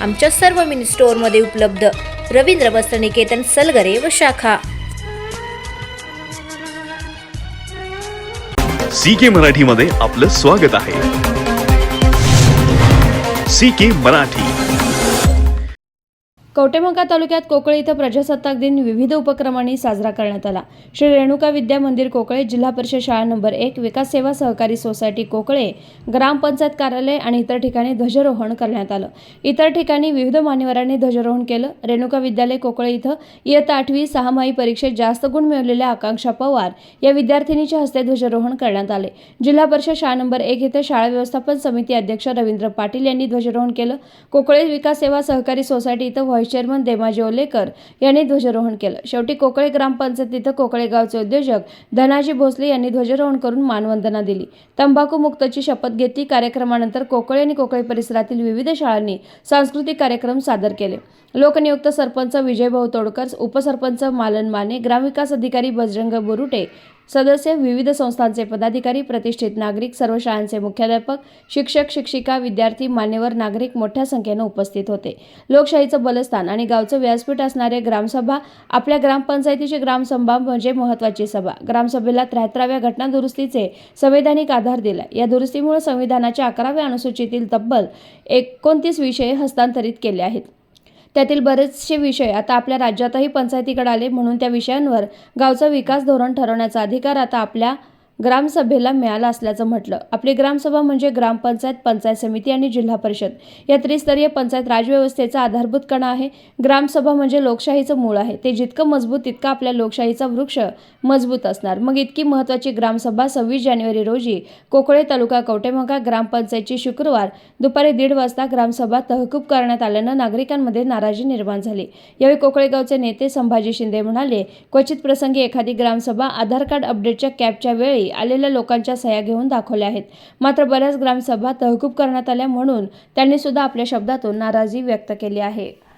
आमच्या सर्व मिनी स्टोअरमध्ये उपलब्ध. रवींद्र वस्त्रनिकेतन सलगरे व शाखा. सी के मराठीमध्ये आपलं स्वागत आहे. सी के मराठी. कवटेमंका तालुक्यात कोकळे इथं प्रजासत्ताक दिन विविध उपक्रमांनी साजरा करण्यात आला. श्री रेणुका विद्या मंदिर कोकळे जिल्हा परिषद शाळा नंबर एक विकास सेवा सहकारी सोसायटी कोकळे ग्रामपंचायत कार्यालय आणि इतर ठिकाणी ध्वजारोहण करण्यात आलं. इतर ठिकाणी विविध मान्यवरांनी ध्वजारोहण केलं. रेणुका विद्यालय कोकळे इथं इयत्ता आठवी सहामाही परीक्षेत जास्त गुण मिळवलेल्या आकांक्षा पवार या विद्यार्थिनीच्या हस्ते ध्वजारोहण करण्यात आले. जिल्हा परिषद शाळा नंबर एक इथं शाळा व्यवस्थापन समिती अध्यक्ष रवींद्र पाटील यांनी ध्वजारोहण केलं. कोकळे विकास सेवा सहकारी सोसायटी इथं व्हाईस चेअरमन देमाजी ओलेकर यांनी ध्वजारोहण केलं. शेवटी कोकळे ग्रामपंचायत इथं कोकळे गावचे उद्योजक धनाजी भोसले यांनी ध्वजारोहण करून मानवंदना दिली. तंबाखू मुक्तची शपथ घेतली. कार्यक्रमानंतर कोकळे आणि कोकळे परिसरातील विविध शाळांनी सांस्कृतिक कार्यक्रम सादर केले. लोकनियुक्त सरपंच विजयभाऊ तोडकर उपसरपंच मालन माने ग्रामविकास अधिकारी बजरंग बोरुटे सदस्य विविध संस्थांचे पदाधिकारी प्रतिष्ठित नागरिक सर्व शाळांचे मुख्याध्यापक शिक्षक शिक्षिका विद्यार्थी मान्यवर नागरिक मोठ्या संख्येनं उपस्थित होते. लोकशाहीचं बलस्थान आणि गावचं व्यासपीठ असणारे ग्रामसभा आपल्या ग्रामपंचायतीची ग्रामसभा म्हणजे महत्त्वाची सभा. ग्रामसभेला त्र्याहत्तराव्या घटना दुरुस्तीचे संवैधानिक आधार दिला या दुरुस्तीमुळे संविधानाच्या अकराव्या अनुसूचीतील तब्बल एकोणतीस विषय हस्तांतरित केले आहेत. त्यातील बरेचसे विषय आता आपल्या राज्यातही पंचायतीकडे आले म्हणून त्या विषयांवर गावचा विकास धोरण ठरवण्याचा अधिकार आता आपल्या ग्रामसभेला मिळाला असल्याचं म्हटलं. आपली ग्रामसभा म्हणजे ग्रामपंचायत पंचायत समिती आणि जिल्हा परिषद. या त्रिस्तरीय पंचायत राजव्यवस्थेचा आधारभूत कणा आहे. ग्रामसभा म्हणजे लोकशाहीचं मूळ आहे. ते जितकं मजबूत तितका आपल्या लोकशाहीचा वृक्ष मजबूत असणार. मग इतकी महत्त्वाची ग्रामसभा सव्वीस जानेवारी रोजी कोकळे तालुका कवटेमंगा ग्रामपंचायतची शुक्रवार दुपारी दीड वाजता ग्रामसभा तहकूब करण्यात आल्यानं नागरिकांमध्ये नाराजी निर्माण झाली. यावेळी कोकळेगावचे नेते संभाजी शिंदे म्हणाले क्वचित प्रसंगी एखादी ग्रामसभा आधार कार्ड अपडेटच्या कॅबच्या वेळी आलेल्या लोकांच्या सह्या घेऊन दाखवल्या आहेत. मात्र बऱ्याच ग्रामसभा तहकूब करण्यात आल्या म्हणून त्यांनी सुद्धा आपल्या शब्दातून नाराजी व्यक्त केली आहे.